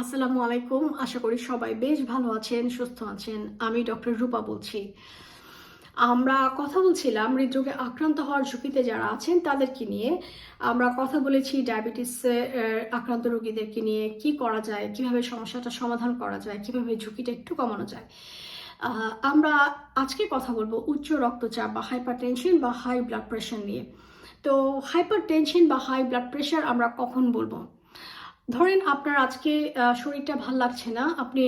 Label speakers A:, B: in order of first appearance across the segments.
A: আসসালামু আলাইকুম। আশা করি সবাই বেশ ভালো আছেন, সুস্থ আছেন। আমি ডক্টর রূপা বলছি। আমরা কথা বলছিলাম হৃদরোগে আক্রান্ত হওয়ার ঝুঁকিতে যারা আছেন তাদেরকে নিয়ে। আমরা কথা বলেছি ডায়াবেটিসে আক্রান্ত রোগীদেরকে নিয়ে কি করা যায়, কীভাবে সমস্যাটা সমাধান করা যায়, কীভাবে ঝুঁকিটা একটু কমানো যায়। আমরা আজকে কথা বলব উচ্চ রক্তচাপ বা হাইপার টেনশন বা হাই ব্লাড প্রেশার নিয়ে। তো হাইপার টেনশন বা হাই ব্লাড প্রেশার আমরা কখন বলব? ধরেন আপনার আজকে শরীরটা ভালো লাগছে না, আপনি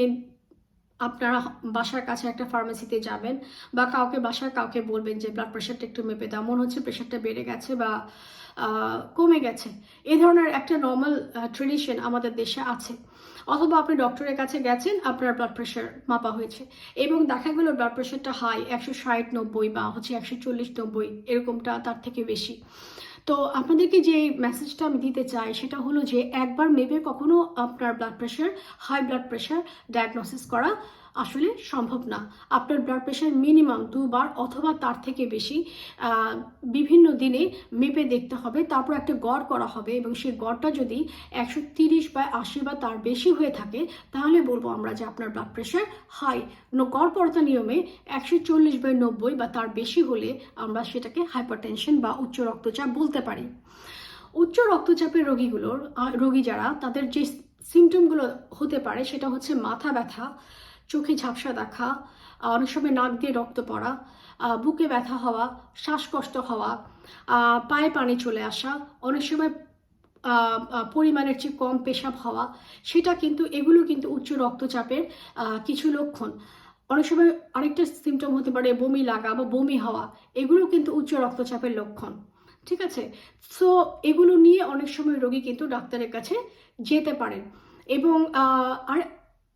A: আপনারা বাসার কাছে একটা ফার্মেসিতে যাবেন বা কাউকে বাসার কাউকে বলবেন যে ব্লাড প্রেশারটা একটু মেপে দাও। মনে হচ্ছে প্রেশারটা বেড়ে গেছে বা কমে গেছে। এ ধরনের একটা নর্মাল ট্রেডিশন আমাদের দেশে আছে। অথবা আপনি ডক্টরের কাছে গেছেন, আপনার ব্লাড প্রেশার মাপা হয়েছে এবং দেখা গেল ব্লাড প্রেশারটা হাই একশো ষাট নব্বই বা হচ্ছে একশো চল্লিশ নব্বই, এরকমটা তার থেকে বেশি। তো আপনাদেরকে যে মেসেজটা আমি দিতে চাই, সেটা হলো যে, একবার মেবে কখনো আপনার blood pressure high blood pressure diagnosis করা আসলে সম্ভব না। আপনার ব্লাড প্রেশার মিনিমাম দুবার অথবা তার থেকে বেশি বিভিন্ন দিনে মেপে দেখতে হবে। তারপর একটা গড় করা হবে এবং সেই গড়টা যদি একশো তিরিশ বা আশি বা তার বেশি হয়ে থাকে, তাহলে বলব আমরা যে আপনার ব্লাড প্রেশার হাই গড়পড়তা নিয়মে একশো চল্লিশ বাই নব্বই বা তার বেশি হলে আমরা সেটাকে হাইপারটেনশন বা উচ্চ রক্তচাপ বলতে পারি। উচ্চ রক্তচাপের রোগীগুলোর রোগী যারা, তাদের যে সিমটমগুলো হতে পারে, সেটা হচ্ছে মাথা ব্যথা চোখে ঝাপসা দেখা অনেক সময় নাক দিয়ে রক্ত পড়া বুকে ব্যথা হওয়া, শ্বাসকষ্ট হওয়া পায়ে পানি চলে আসা, অনেক সময় পরিমাণের চেয়ে কম পেশাব হওয়া, সেটা কিন্তু, এগুলো কিন্তু উচ্চ রক্তচাপের কিছু লক্ষণ। অনেক সময় আরেকটা সিমটম হতে পারে বমি লাগা বা বমি হওয়া, এগুলো কিন্তু উচ্চ রক্তচাপের লক্ষণ, ঠিক আছে? সো এগুলো নিয়ে অনেক সময় রোগী কিন্তু ডাক্তারের কাছে যেতে পারেন এবং আর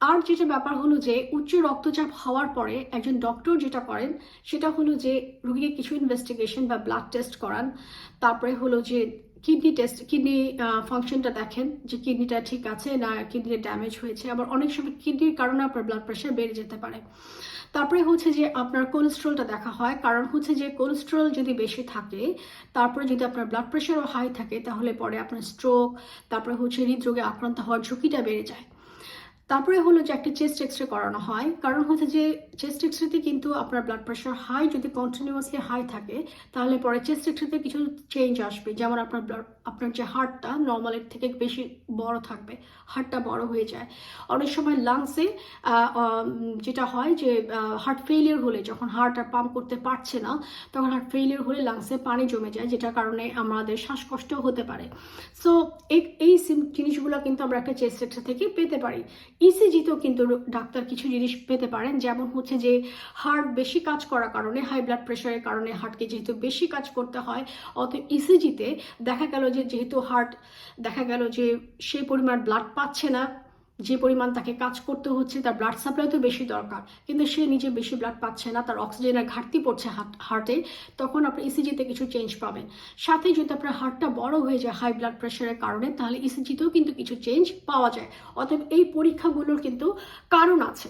A: আর যেটা ব্যাপার হলো যে উচ্চ রক্তচাপ হওয়ার পরে একজন ডক্টর যেটা করেন, সেটা হলো যে রুগীকে কিছু ইনভেস্টিগেশন বা ব্লাড টেস্ট করান। তারপরে হলো যে কিডনি টেস্ট কিডনি ফাংশনটা দেখেন যে কিডনিটা ঠিক আছে না কিডনি ড্যামেজ হয়েছে। আবার অনেক সময় কিডনির কারণে আপনার ব্লাড প্রেশার বেড়ে যেতে পারে। তারপরে হচ্ছে যে আপনার কোলেস্ট্রলটা দেখা হয়। কারণ হচ্ছে যে কোলেস্ট্রল যদি বেশি থাকে, তারপরে যদি আপনার ব্লাড প্রেশারও হাই থাকে, তাহলে পরে আপনার স্ট্রোক তারপরে হচ্ছে হৃদরোগে আক্রান্ত হওয়ার ঝুঁকিটা বেড়ে যায়। তারপরে হলো যে একটা চেস্ট এক্স রে করানো হয়। কারণ হচ্ছে যে চেস্ট এক্সরেতে কিন্তু আপনার ব্লাড প্রেশার হাই যদি কন্টিনিউয়াসলি হাই থাকে, তাহলে পরে চেস্ট এক্স রেতে কিছু চেঞ্জ আসবে। যেমন আপনার ব্লাড আপনার যে হার্টটা নর্মালের থেকে বেশি বড় থাকবে হার্টটা বড় হয়ে যায়। অনেক সময় লাংসে যেটা হয় যে হার্ট ফেলিয়ার হলে যখন হার্ট আর পাম্প করতে পারছে না, তখন হার্ট ফেলিয়ার হলে লাংসে পানি জমে যায়, যেটার কারণে আমাদের শ্বাসকষ্ট হতে পারে। সো এই জিনিসগুলো কিন্তু আমরা একটা চেস্ট থেকে পেতে পারি। ইসিজিতেও কিন্তু ডাক্তার কিছু জিনিস পেতে পারেন, যেমন হচ্ছে যে হার্ট বেশি কাজ করার কারণে হাই ব্লাড প্রেশারের কারণে হার্টকে যেহেতু বেশি কাজ করতে হয় অত ইসিজিতে দেখা গেল যে যেহেতু হার্ট দেখা গেল যে সেই পরিমাণ ব্লাড পাচ্ছে না, যে পরিমাণ তাকে কাজ করতে হচ্ছে, তার ব্লাড সাপ্লাই তো বেশি দরকার। কিন্তু সে নিজে বেশি ব্লাড পাচ্ছে না, তার অক্সিজেনের ঘাটতি পড়ছে হার্টে তখন আপনি ইসিজিতে কিছু চেঞ্জ পাবেন। সাথে যদি আপনার হার্টটা বড় হয়ে যায় হাই ব্লাড প্রেশারের কারণে, তাহলে ইসিজিতেও কিন্তু কিছু চেঞ্জ পাওয়া যায়। অতএব এই পরীক্ষাগুলোর কিন্তু কারণ আছে।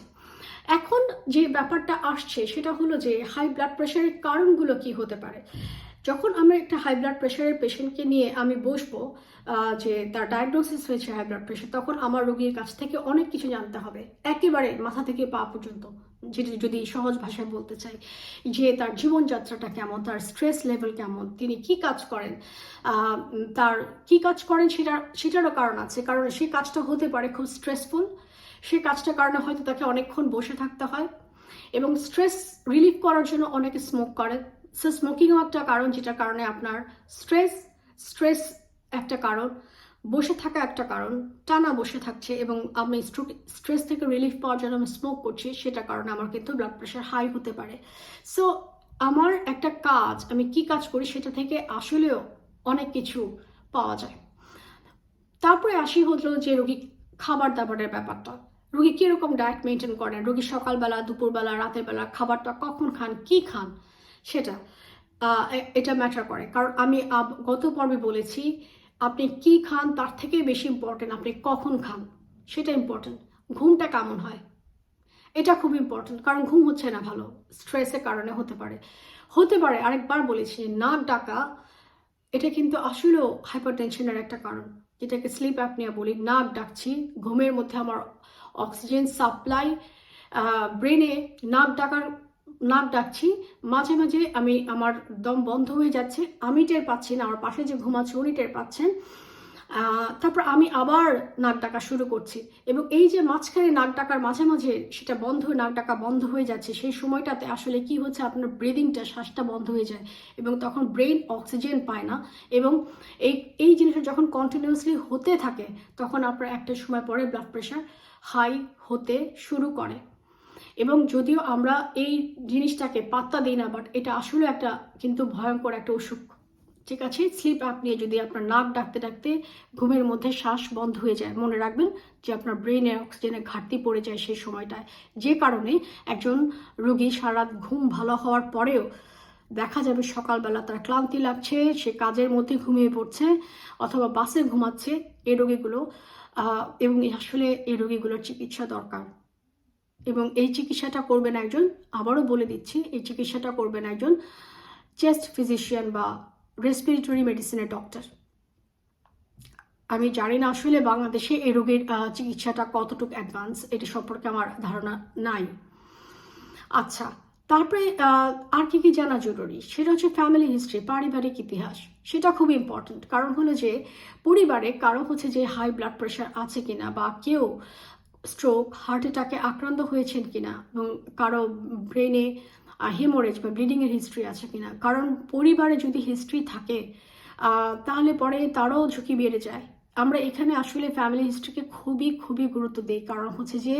A: এখন যে ব্যাপারটা আসছে, সেটা হলো যে হাই ব্লাড প্রেশারের কারণগুলো কি হতে পারে? যখন আমরা একটা হাই ব্লাড প্রেশারের পেশেন্টকে নিয়ে আমি বসবো যে তার ডায়াগনোসিস হয়েছে হাই ব্লাড প্রেশার তখন আমার রোগীর কাছ থেকে অনেক কিছু জানতে হবে। একেবারে মাথা থেকে পা পর্যন্ত, যেটি যদি সহজ ভাষায় বলতে চাই, যে তার জীবনযাত্রাটা কেমন, তার স্ট্রেস লেভেল কেমন, তিনি কি কাজ করেন তার কি কাজ করেন সেটা সেটারও কারণ আছে। কারণ সেই কাজটা হতে পারে খুব স্ট্রেসফুল সে কাজটার কারণে হয়তো তাকে অনেকক্ষণ বসে থাকতে হয় এবং স্ট্রেস রিলিফ করার জন্য অনেকে স্মোক করে। সো স্মোকিংও একটা কারণ যেটার কারণে আপনার স্ট্রেস স্ট্রেস একটা কারণ, বসে থাকা একটা কারণ, টানা বসে থাকছে এবং আমি স্ট্রেস থেকে রিলিফ পাওয়ার জন্য আমি স্মোক করছি, সেটার কারণে আমার কিন্তু ব্লাড প্রেশার হাই হতে পারে। সো আমার একটা কাজ, আমি কি কাজ করি সেটা থেকে আসলেও অনেক কিছু পাওয়া যায়। তারপরে আসি হলো যে রোগী খাবার দাবারের ব্যাপারটা। রোগী কীরকম ডায়েট মেনটেন করেন? রোগী সকালবেলা, দুপুরবেলা, রাতের বেলা খাবারটা কখন খান? কি খান? সেটা এটা ম্যাটার করে। কারণ আমি গত পর্বে বলেছি, আপনি কি খান তার থেকে বেশি ইম্পর্টেন্ট আপনি কখন খান, সেটা ইম্পর্টেন্ট ঘুমটা কেমন হয়? এটা খুব ইম্পর্টেন্ট কারণ ঘুম হচ্ছে না ভালো স্ট্রেসের কারণে হতে পারে। হতে পারে, আরেকবার বলেছি, নাক ডাকা, এটা কিন্তু আসলেও হাইপার টেনশনের একটা কারণ। যেটাকে স্লিপ অ্যাপনিয়া বলি, নাক ডাকছি, ঘুমের মধ্যে আমার অক্সিজেন সাপ্লাই ব্রেনে নাক ডাকার নাক ডাকছি। মাঝে মাঝে আমি, আমার দম বন্ধ হয়ে যাচ্ছে। আমি টের পাচ্ছি না, আমার পাশে যে ঘুমাচ্ছে উনি টের পাচ্ছেন। তারপর আমি আবার নাক ডাকা শুরু করছি। এবং এই যে মাঝখানে নাক ডাকার মাঝে মাঝে সেটা বন্ধ হয়ে নাক ডাকা বন্ধ হয়ে যাচ্ছে, সেই সময়টাতে আসলে কি হচ্ছে? আপনার ব্রিদিংটা শ্বাসটা বন্ধ হয়ে যায়। এবং তখন ব্রেন অক্সিজেন পায় না। এবং এই এই জিনিসটা যখন কন্টিনিউয়াসলি হতে থাকে, তখন আপনার একটা সময় পরে ব্লাড প্রেশার হাই হতে শুরু করে। এবং যদিও আমরা এই জিনিসটাকে পাত্তা দিই না বাট এটা আসলে একটা কিন্তু ভয়ঙ্কর একটা অসুখ। ঠিক আছে? স্লিপ অ্যাপ নিয়ে যদি আপনার নাক ডাকতে ডাকতে ঘুমের মধ্যে শ্বাস বন্ধ হয়ে যায়, মনে রাখবেন যে আপনার ব্রেনে অক্সিজেনের ঘাটতি পড়ে যায় সেই সময়টায়। যে কারণে একজন রোগী সারা ঘুম ভালো হওয়ার পরেও দেখা যাবে সকালবেলা তার ক্লান্তি লাগছে, সে কাজের মধ্যে ঘুমিয়ে পড়ছে অথবা বাসে ঘুমাচ্ছে এই রোগীগুলো এবং আসলে এই রোগীগুলোর চিকিৎসা দরকার। এবং এই চিকিৎসাটা করবেন একজন, আবারও বলে দিচ্ছি, এই চিকিৎসাটা করবেন একজন চেস্ট ফিজিশিয়ান বা রেসপিরেটরি মেডিসিনের ডক্টর আমি জানি না আসলে বাংলাদেশে এই রোগের চিকিৎসাটা কতটুকু অ্যাডভান্স এটা সম্পর্কে আমার ধারণা নাই। আচ্ছা তারপরে আর কি কি জানা জরুরি? সেটা হচ্ছে ফ্যামিলি হিস্ট্রি পারিবারিক ইতিহাস। সেটা খুব ইম্পর্ট্যান্ট কারণ হলো যে পরিবারে কারও হচ্ছে যে হাই ব্লাড প্রেশার আছে কিনা বা কেউ স্ট্রোক হার্ট অ্যাটাকে আক্রান্ত হয়েছেন কিনা এবং কারও ব্রেনে হেমোরেজ বা ব্লিডিংয়ের হিস্ট্রি আছে কিনা? কারণ পরিবারে যদি হিস্ট্রি থাকে তাহলে পরে তারও ঝুঁকি বেড়ে যায়। আমরা এখানে আসলে ফ্যামিলি হিস্ট্রিকে খুবই খুবই গুরুত্ব দিই। কারণ হচ্ছে যে,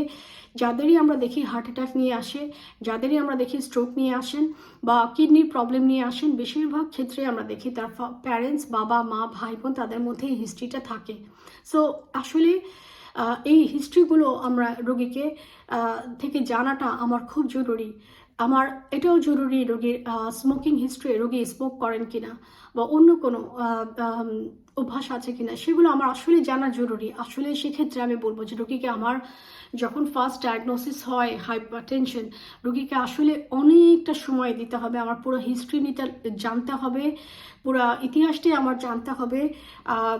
A: যাদেরই আমরা দেখি হার্ট অ্যাটাক নিয়ে আসে, যাদেরই আমরা দেখি স্ট্রোক নিয়ে আসেন বা কিডনির প্রবলেম নিয়ে আসেন, বেশিরভাগ ক্ষেত্রে আমরা দেখি তার প্যারেন্টস বাবা, মা ভাই বোন তাদের মধ্যে হিস্ট্রিটা থাকে। সো আসলে এই হিস্ট্রিগুলো আমরা রোগীকে থেকে জানাটা আমার খুব জরুরি। আমার এটাও জরুরি রোগীর স্মোকিং হিস্ট্রি রোগী স্মোক করেন কিনা বা অন্য কোনো অভ্যাস আছে কিনা, সেগুলো আমার আসলে জানা জরুরি। আসলে সেক্ষেত্রে আমি বলব যে রোগীকে আমার যখন ফার্স্ট ডায়াগনোসিস হয় হাইপার টেনশন রোগীকে আসলে অনেকটা সময় দিতে হবে। আমার পুরো হিস্ট্রি নিতে জানতে হবে, পুরো ইতিহাসটাই আমার জানতে হবে।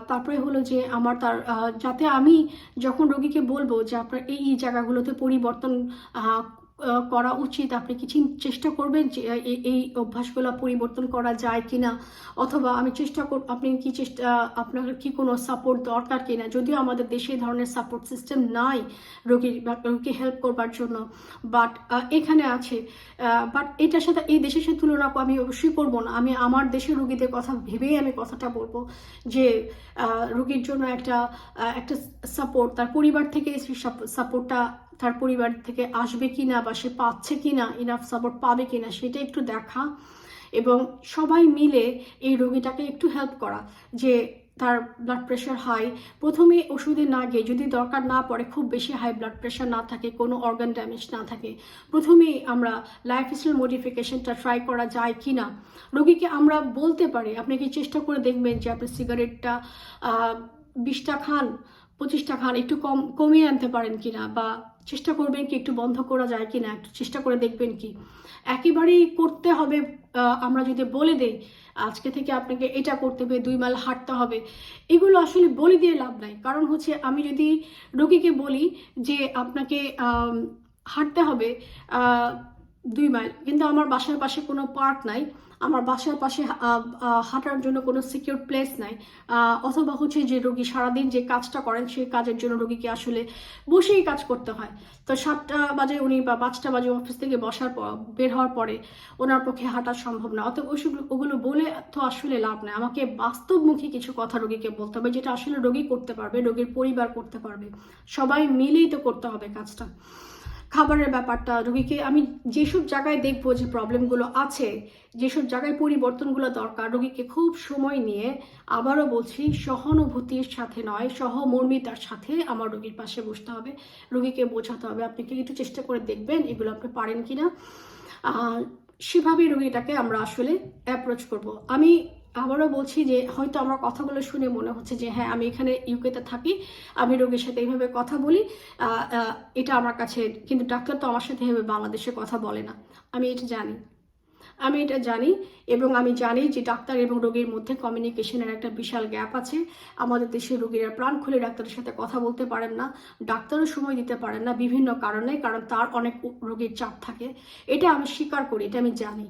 A: তারপরে হলো যে আমার তার যাতে আমি যখন রোগীকে বলব যে আপনার এই জায়গাগুলোতে পরিবর্তন করা উচিত। আপনি কি চেষ্টা করবেন যে এই- অভ্যাসগুলো পরিবর্তন করা যায় কিনা? অথবা আমি চেষ্টা কর আপনি কি চেষ্টা আপনার কি কোনো সাপোর্ট দরকার কিনা? যদিও আমাদের দেশে ধরনের সাপোর্ট সিস্টেম নাই রোগীর রোগীকে হেল্প করবার জন্য। বাট এখানে আছে বাট এটার সাথে এই দেশের সাথে তুলনা আমি অবশ্যই করব না। আমি আমার দেশের রোগীদের কথা ভেবেই আমি কথাটা বলব যে রোগীর জন্য একটা একটা সাপোর্ট তার পরিবার থেকে সেই সাপোর্টটা তার পরিবার থেকে আসবে কি না বা সে পাচ্ছে কি না ইনাফ সাপোর্ট পাবে কি না সেটা একটু দেখা এবং সবাই মিলে এই রোগীটাকে একটু হেল্প করা যে তার ব্লাড প্রেশার হাই প্রথমে ওষুধে না গিয়ে যদি দরকার না পড়ে, খুব বেশি হাই ব্লাড প্রেশার না থাকে, কোনো অর্গান ড্যামেজ না থাকে, প্রথমেই আমরা লাইফস্টাইল মডিফিকেশনটা ট্রাই করা যায় কি না রোগীকে আমরা বলতে পারি, আপনি কি চেষ্টা করে দেখবেন যে আপনি সিগারেটটা বিশটা খান, পঁচিশটা খান, একটু কম, কমিয়ে আনতে পারেন কিনা বা চেষ্টা করবেন কি একটু বন্ধ করা যায় কি না একটু চেষ্টা করে দেখবেন কি। একেবারেই করতে হবে আমরা যদি বলে দেই, আজকে থেকে আপনাকে এটা করতে হবে, দুই মাইল হাঁটতে হবে, এগুলো আসলে বলে দিয়ে লাভ নাই। কারণ হচ্ছে আমি যদি রোগীকে বলি যে আপনাকে হাঁটতে হবে দুই মাইল। কিন্তু আমার বাসার পাশে কোনো পার্ক নাই। আমার বাসার পাশে হাঁটার জন্য কোনো সিকিউর প্লেস নাই। অথবা হচ্ছে যে রোগী সারাদিন যে কাজটা করেন, সেই কাজের জন্য রোগীকে আসলে বসেই কাজ করতে হয়। তো সাতটা বাজে উনি বা পাঁচটা বাজে অফিস থেকে বসার বের হওয়ার পরে ওনার পক্ষে হাঁটা সম্ভব না। অত ওইসব ওগুলো বলে তো আসলে লাভ নেই। আমাকে বাস্তবমুখী কিছু কথা রোগীকে বলতে হবে, যেটা আসলে রোগী করতে পারবে, রোগীর পরিবার করতে পারবে। সবাই মিলেই তো করতে হবে কাজটা। খাবারের ব্যাপারটা, রুগীকে আমি যেসব জায়গায় দেখব যে প্রবলেমগুলো আছে, যেসব জায়গায় পরিবর্তনগুলো দরকার, রুগীকে খুব সময় নিয়ে আবারও বলছি, সহানুভূতির সাথে নয়, সহমর্মিতার সাথে আমার রুগীর পাশে বসতে হবে। রুগীকে বোঝাতে হবে, আপনি কি একটু চেষ্টা করে দেখবেন এগুলো আপনি পারেন কি না সেভাবেই রুগীটাকে আমরা আসলে অ্যাপ্রোচ করব। আমি আবারও বলছি যে হয়তো আমার কথাগুলো শুনে মনে হচ্ছে যে হ্যাঁ আমি এখানে ইউকেতে থাকি, আমি রোগীর সাথে এইভাবে কথা বলি এটা আমার কাছে, কিন্তু ডাক্তার তো আমার সাথে এভাবে বাংলাদেশে কথা বলে না। আমি এটা জানি। আমি এটা জানি এবং আমি জানি যে ডাক্তার এবং রোগীর মধ্যে কমিউনিকেশনের একটা বিশাল গ্যাপ আছে। আমাদের দেশের রোগীরা প্রাণ খুলে ডাক্তারের সাথে কথা বলতে পারেন না, ডাক্তারও সময় দিতে পারেন না বিভিন্ন কারণে, কারণ তার অনেক রোগীর চাপ থাকে। এটা আমি স্বীকার করি, এটা আমি জানি।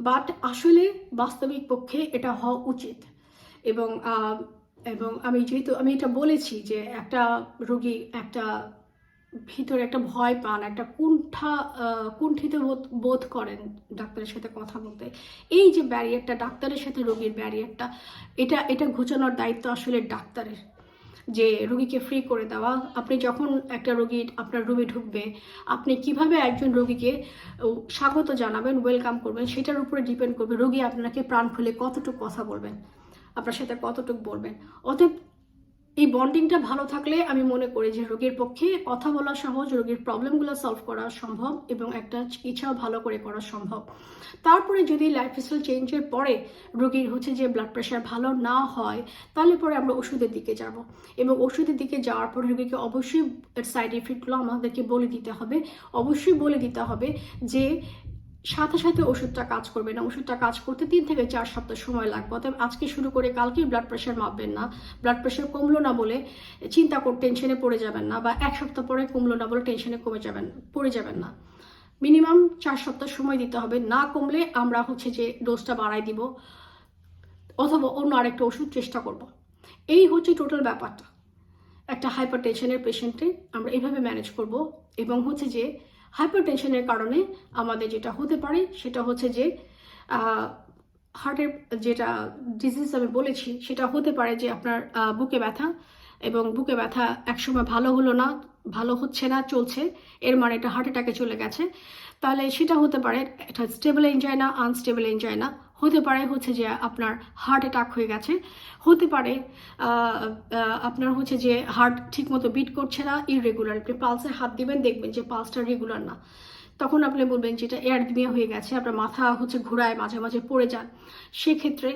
A: বাট আসলে বাস্তবিক পক্ষে এটা হওয়া উচিত। এবং এবং আমি যেহেতু, আমি এটা বলেছি যে একটা রোগী একটা ভিতরে একটা ভয় পান, একটা কুণ্ঠা কুণ্ঠিত বোধ বোধ করেন ডাক্তারের সাথে কথা বলতে। এই যে ব্যারিয়ারটা ডাক্তারের সাথে রোগীর ব্যারিয়ারটা এটা এটা ঘোচানোর দায়িত্ব আসলে ডাক্তারের। যে রোগীকে ফ্রি করে দেওয়া, আপনি যখন একটা রোগী আপনার রুমে ঢুকবে, আপনি কীভাবে একজন রোগীকে স্বাগত জানাবেন ওয়েলকাম করবেন, সেটার উপরে ডিপেন্ড করবে রোগী আপনাকে প্রাণ খুলে কতটুকু কথা বলবেন, আপনার সাথে কতটুকু বলবেন। অতএব এই বন্ডিংটা ভালো থাকলে আমি মনে করি যে রোগীর পক্ষে কথা বলা সহজ, রোগীর প্রবলেমগুলো সলভ করা সম্ভব এবং একটা চিকিৎসাও ভালো করে করা সম্ভব। তারপরে যদি লাইফ লাইফস্টাইল চেঞ্জের পরে রোগীর হচ্ছে যে ব্লাড প্রেশার ভালো না হয়, তাহলে পরে আমরা ওষুধের দিকে যাব। এবং ওষুধের দিকে যাওয়ার পরে রোগীকে অবশ্যই সাইড এফেক্টগুলো আমাদেরকে বলে দিতে হবে। অবশ্যই বলে দিতে হবে যে সাথে সাথে ওষুধটা কাজ করবে না। ওষুধটা কাজ করতে তিন থেকে চার সপ্তাহ সময় লাগবে। অতএব আজকে শুরু করে কালকেই ব্লাড প্রেশার মাপবেন না। ব্লাড প্রেশার কমলো না বলে চিন্তা করে টেনশনে পড়ে যাবেন না বা এক সপ্তাহ পরে কমলো না বলে টেনশনে কমে যাবেন, পড়ে যাবেন না। মিনিমাম চার সপ্তাহ সময় দিতে হবে। না কমলে আমরা হচ্ছে যে ডোজটা বাড়াই দিব অথবা অন্য আরেকটা ওষুধ চেষ্টা করব। এই হচ্ছে টোটাল ব্যাপারটা। একটা হাইপার টেনশনের পেশেন্টে আমরা এভাবে ম্যানেজ করব এবং হচ্ছে যে হাইপার টেনশনের কারণে আমাদের যেটা হতে পারে সেটা হচ্ছে যে হার্টের যেটা ডিজিজ আমি বলেছি, সেটা হতে পারে যে আপনার বুকে ব্যথা এবং বুকে ব্যথা একসময় ভালো হলো না, ভালো হচ্ছে না, চলছে, এর মানে এটা হার্ট অ্যাটাকে চলে গেছে। তাহলে সেটা হতে পারে, এটা স্টেবল এনজাইনা আনস্টেবল এনজাইনা হতে পারে হচ্ছে যে আপনার হার্ট অ্যাটাক হয়ে গেছে। হতে পারে আপনার হচ্ছে যে হার্ট ঠিকমতো বিট করছে না ইরেগুলার আপনি পালসে হাত দিবেন, দেখবেন যে পালসটা রেগুলার না। তখন আপনি বলবেন যে এটা এয়ারদিমিয়া হয়ে গেছে, আপনার মাথা হচ্ছে ঘোরায়, মাঝে মাঝে পড়ে যান সেক্ষেত্রে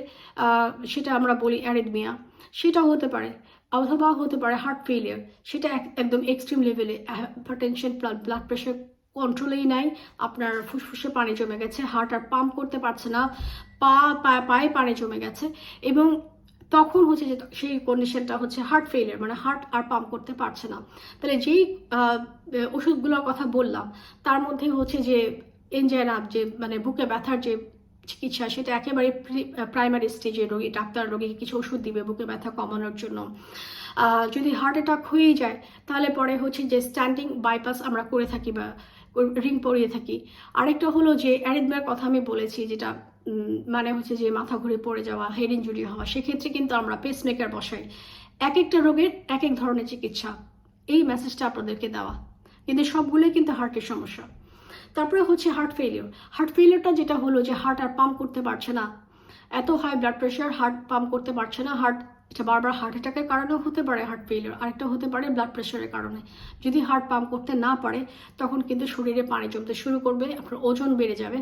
A: সেটা আমরা বলি অ্যারিদমিয়া সেটাও হতে পারে, অথবা হতে পারে হার্ট ফেলিয়ার সেটা এক- একদম এক্সট্রিম লেভেলে হাইপারটেনশন ব্লাড প্রেশার কন্ট্রোলেই নাই। আপনার ফুসফুসে পানি জমে গেছে হার্ট আর পাম্প করতে পারছে না, পা পায়ে পানি জমে গেছে এবং তখন হচ্ছে যে সেই কন্ডিশনটা হচ্ছে হার্ট ফেলিয়ার মানে হার্ট আর পাম্প করতে পারছে না। তাহলে যেই ওষুধগুলোর কথা বললাম, তার মধ্যে হচ্ছে যে এনজাইনা যে মানে বুকে ব্যথার যে চিকিৎসা, সেটা একেবারে প্রাইমারি স্টেজে রোগী, ডাক্তার রোগীকে কিছু ওষুধ দিবে বুকে ব্যথা কমানোর জন্য। যদি হার্ট অ্যাটাক হয়েই যায়, তাহলে পরে হচ্ছে যে স্ট্যান্ডিং বাইপাস আমরা করে থাকি বা রিং পরিয়ে থাকি। আরেকটা হলো যে অ্যারিদমিয়ার কথা আমি বলেছি যেটা মানে হচ্ছে যে মাথা ঘুরে পড়ে যাওয়া হেড ইঞ্জুরি হওয়া, সেক্ষেত্রে কিন্তু আমরা পেসমেকার বসাই। এক একটা রোগের এক এক ধরনের চিকিৎসা। এই মেসেজটা আপনাদেরকে দেওয়া। কিন্তু সবগুলোই কিন্তু হার্টের সমস্যা। তারপরে হচ্ছে হার্ট ফেলিওর হার্ট ফেলিওরটা যেটা হলো যে হার্ট আর পাম্প করতে পারছে না। এত high blood pressure heart pump করতে পারছে না। হার্ট এটা বারবার হার্ট অ্যাটাকের কারণেও হতে পারে হার্ট ফেলিওর আরেকটা হতে পারে ব্লাড প্রেশারের কারণে। যদি হার্ট পাম্প করতে না পারে, তখন কিন্তু শরীরে পানি জমতে শুরু করবে, আপনার ওজন বেড়ে যাবে,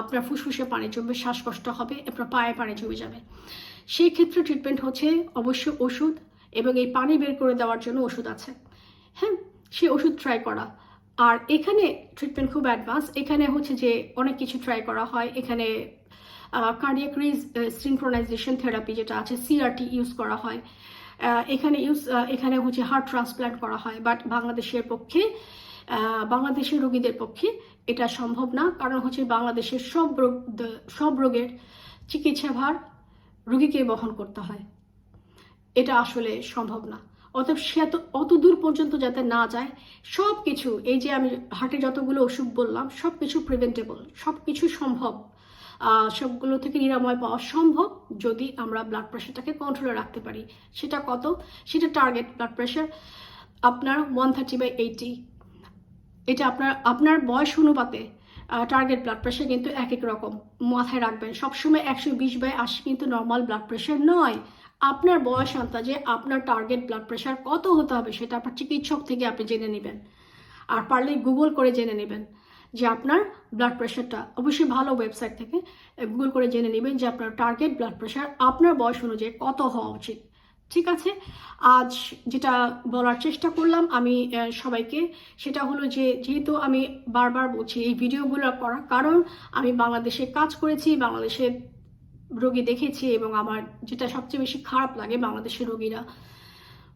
A: আপনার ফুসফুসে পানি জমবে, শ্বাসকষ্ট হবে, আপনার পায়ে পানি জমে যাবে। সেই ক্ষেত্রে ট্রিটমেন্ট হচ্ছে অবশ্যই ওষুধ এবং এই পানি বের করে দেওয়ার জন্য ওষুধ আছে। হ্যাঁ সেই ওষুধ ট্রাই করা। আর এখানে ট্রিটমেন্ট খুব অ্যাডভান্স এখানে হচ্ছে যে অনেক কিছু ট্রাই করা হয়, এখানে কার্ডিয়াক রিজ সিনক্রোনাইজেশন থেরাপি যেটা আছে সিআরটি ইউজ করা হয়। এখানে ইউজ এখানে হচ্ছে হার্ট ট্রান্সপ্ল্যান্ট করা হয়। বাট বাংলাদেশের পক্ষে বাংলাদেশের রোগীদের পক্ষে এটা সম্ভব না। কারণ হচ্ছে বাংলাদেশের সব রোগ সব রোগের চিকিৎসা ভার রোগীকে বহন করতে হয়। এটা আসলে সম্ভব না। অতএব সে এত, অত দূর পর্যন্ত যাতে না যায় সব কিছু এই যে আমি হার্টে যতগুলো অসুখ বললাম সব কিছু প্রিভেন্টেবল সব কিছু সম্ভব। সবগুলো থেকে নিরাময় পাওয়া সম্ভব যদি আমরা ব্লাড প্রেশারটাকে কন্ট্রোলে রাখতে পারি। সেটা কত? সেটা টার্গেট ব্লাড প্রেশার আপনার ওয়ান থার্টি বাই এইটি এটা আপনার আপনার বয়স অনুপাতে টার্গেট ব্লাড প্রেশার কিন্তু এক এক রকম। মাথায় রাখবেন, সবসময় একশো বিশ বাই আশি কিন্তু নর্মাল ব্লাড প্রেশার নয়। আপনার বয়স আন্তাজে আপনার টার্গেট ব্লাড প্রেশার কত হতে হবে সেটা আপনার চিকিৎসক থেকে আপনি জেনে নেবেন। আর পারলে গুগল করে জেনে নেবেন। যে আপনার ব্লাড প্রেশারটা অবশ্যই ভালো ওয়েবসাইট থেকে গুগল করে জেনে নেবেন যে আপনার টার্গেট ব্লাড প্রেশার আপনার বয়স অনুযায়ী কত হওয়া উচিত। ঠিক আছে? আজ যেটা বলার চেষ্টা করলাম আমি সবাইকে, সেটা হলো যে যেহেতু আমি বারবার বলছি এই ভিডিওগুলো করার কারণ, আমি বাংলাদেশে কাজ করেছি, বাংলাদেশে রোগী দেখেছি এবং আমার যেটা সবচেয়ে বেশি খারাপ লাগে বাংলাদেশের রোগীরা।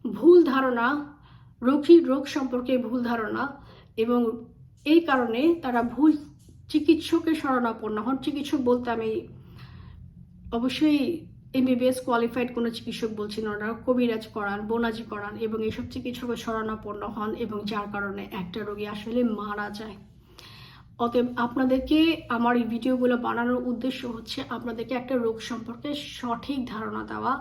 A: ভুল ধারণা, রোগীর রোগ সম্পর্কে ভুল ধারণা এবং এই কারণে তারা ভুল চিকিৎসকের শরণাপন্ন হন। চিকিৎসক বলতে আমি অবশ্যই এমবিবিএস কোয়ালিফাইড কোনো চিকিৎসক বলছি না। ওনারা কবিরাজ করান, বোনাজি করান এবং এইসব চিকিৎসকের শরণাপন্ন হন এবং যার কারণে একটা রোগী আসলে মারা যায়। অতএব আপনাদেরকে আমার এই ভিডিওগুলো বানানোর উদ্দেশ্য হচ্ছে আপনাদেরকে একটা রোগ সম্পর্কে সঠিক ধারণা দেওয়া,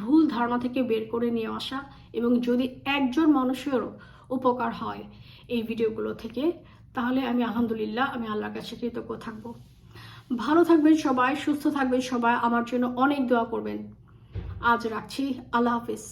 A: ভুল ধারণা থেকে বের করে নিয়ে আসা এবং যদি একজন মানুষেরও উপকার হয় এই ভিডিওগুলো থেকে, তাহলে আমি আলহামদুলিল্লাহ আমি আল্লাহর কাছে কৃতজ্ঞ থাকব। ভালো থাকবেন সবাই, সুস্থ থাকবেন সবাই, আমার জন্য অনেক দোয়া করবেন। আজ রাখছি, আল্লাহ হাফিজ।